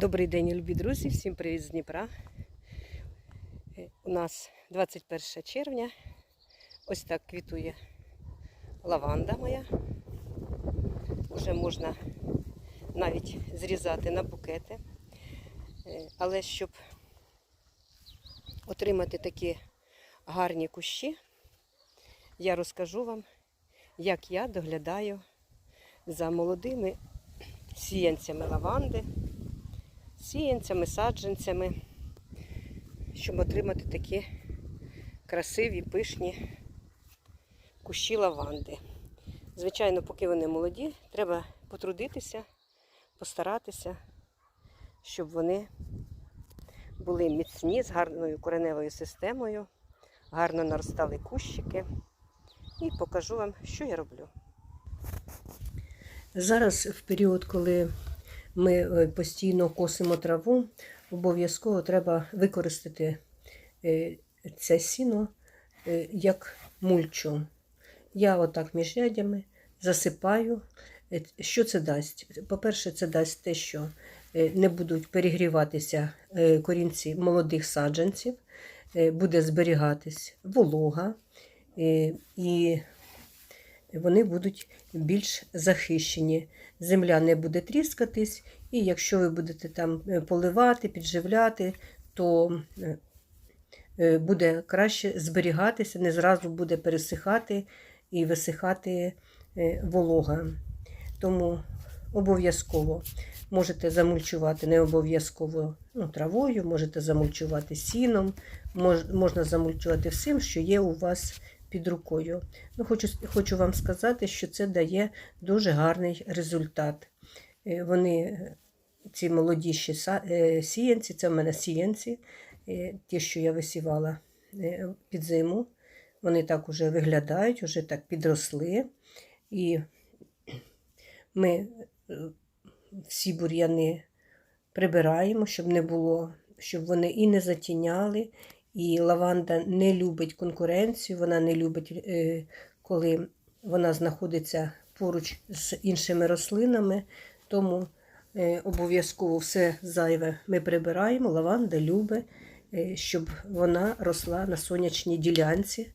Добрий день, любі друзі! Всім привіт з Дніпра. Е, У нас 21 червня. Ось так квітує лаванда моя. Уже можна навіть зрізати на букети. Е, Але щоб отримати такі гарні кущі, я розкажу вам, як я доглядаю за молодими сіянцями лаванди сіянцями, саджанцями, щоб отримати такі красиві, пишні кущі лаванди. Звичайно, поки вони молоді, треба потрудитися, постаратися, щоб вони були міцні з гарною кореневою системою, гарно наростали кущики. І покажу вам, що я роблю. Зараз в період, коли ми е, постійно косимо траву, обов'язково треба використати е, це сіно е, як мульчу. Я отак між рядями засипаю. Що це дасть? По-перше, це дасть те, що не будуть перегріватися корінці молодих саджанців, буде зберігатись волога, і вони будуть більш захищені. Земля не буде тріскатись, і якщо ви будете там е, поливати, підживляти, то е, е, буде краще зберігатися, не зразу буде пересихати і висихати волога. Тому обов'язково можете замульчувати не обов'язково ну, травою, можете замульчувати сіном, мож, можна замульчувати всім, що є у вас під рукою. Ну, Хочу, хочу вам сказати, що це дає дуже гарний результат. Е, Вони, е, ці молодіші са- е, сіянці, це в мене сіянці, ті, що я висівала під зиму, вони так уже виглядають, вже так підросли. І ми всі бур'яни прибираємо, щоб не було, щоб вони і не затіняли, і лаванда не любить конкуренцію, вона не любить, е, коли вона знаходиться поруч з іншими рослинами. Тому е, обов'язково все зайве ми прибираємо. Лаванда любить, е, щоб вона росла на сонячній ділянці,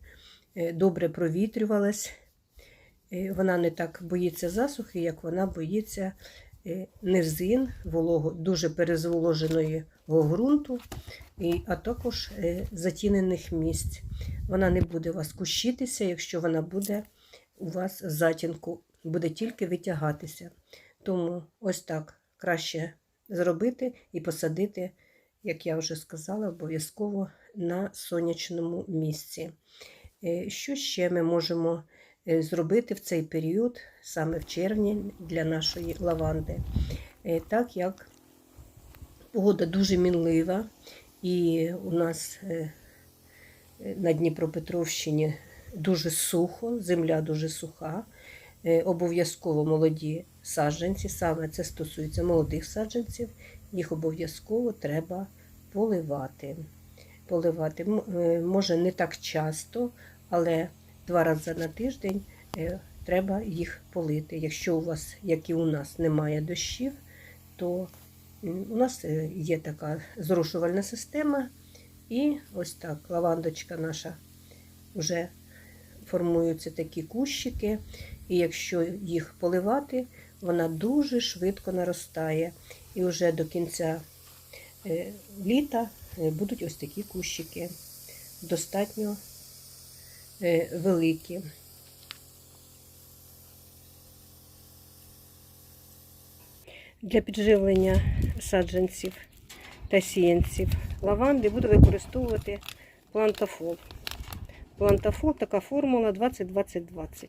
добре провітрювалась. Вона не так боїться засухи, як вона боїться низин, волого, дуже перезволоженого ґрунту, а також е, затінених місць. Вона не буде у вас кущитися, якщо вона буде у вас в затінку, буде тільки витягатися. Тому ось так краще зробити і посадити, як я вже сказала, обов'язково на сонячному місці. Е, Що ще ми можемо е, зробити в цей період, саме в червні, для нашої лаванди? Так як погода дуже мінлива, і у нас е, е, на Дніпропетровщині дуже сухо, земля дуже суха. Е, Обов'язково молоді саджанці, саме це стосується молодих саджанців, їх обов'язково треба поливати. Поливати може не так часто, але два рази на тиждень треба їх полити. Якщо у вас, як і у нас, немає дощів, то у нас е, є така зрушувальна система, і ось так лавандочка наша вже формуються такі кущики, і якщо їх поливати, вона дуже швидко наростає. І вже до кінця е, літа е, будуть ось такі кущики, достатньо великі. Для підживлення саджанців та сіянців лаванди буду використовувати плантафол. Плантафол така формула 20-20-20.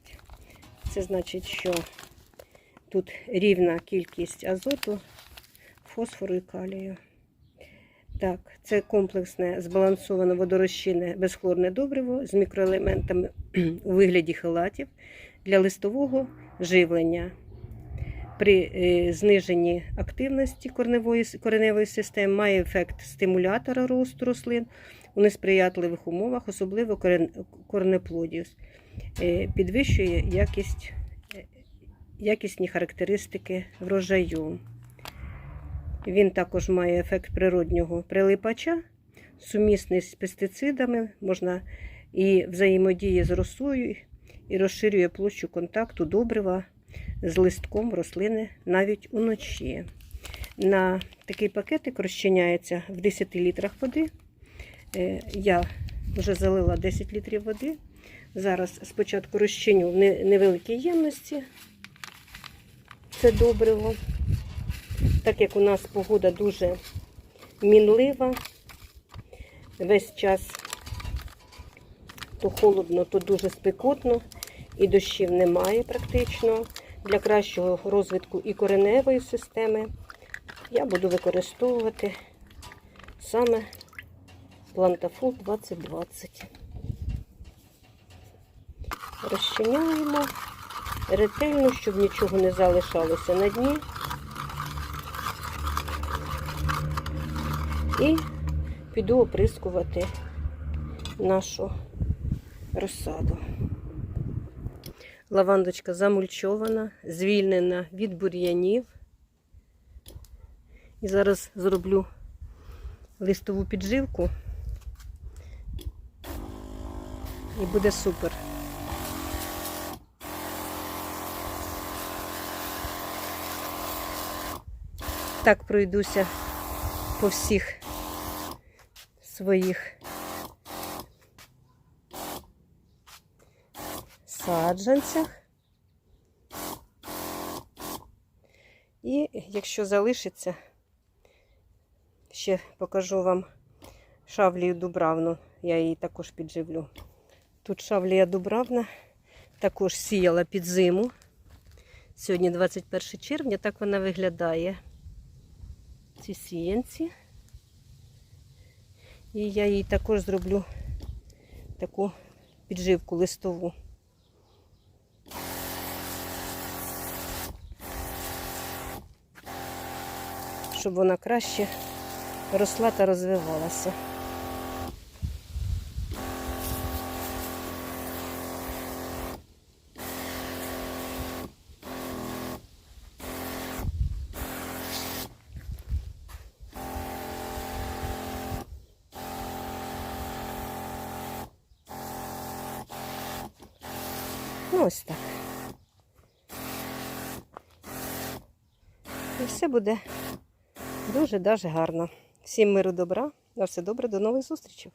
Це значить, що тут рівна кількість азоту, фосфору і калію. Так, це комплексне збалансоване водорозчинне безхлорне добриво з мікроелементами у вигляді хелатів для листового живлення. При е, зниженні активності корневої, кореневої системи має ефект стимулятора росту рослин у несприятливих умовах, особливо корен, корнеплодів. Е, підвищує якість, е, якісні характеристики врожаю. Він також має ефект природнього прилипача, сумісний з пестицидами, можна і взаємодіє з росою, і розширює площу контакту добрива з листком рослини навіть уночі. На такий пакетик розчиняється в 10 літрах води. Е, Я вже залила 10 літрів води. Зараз спочатку розчиню в невеликій ємності. Це добриво. Так як у нас погода дуже мінлива, весь час то холодно, то дуже спекотно, і дощів немає практично. Для кращого розвитку і кореневої системи я буду використовувати саме Плантафул 2020. Розчиняємо ретельно, щоб нічого не залишалося на дні. І піду оприскувати нашу розсаду. Лавандочка замульчована, звільнена від бур'янів. І зараз зроблю листову підживку. І буде супер. Так пройдуся по всіх своїх саджанцях. І якщо залишиться, ще покажу вам шавлію дубравну. Я її також підживлю. Тут шавлія дубравна, також сіяла під зиму. Сьогодні 21 червня, так вона виглядає. Ці сіянці. І я їй також зроблю таку підживку листову. Щоб вона краще росла та розвивалася. Ну, ось так. І все буде дуже даже гарно. Всім миру добра. На все добре, до нових зустрічей.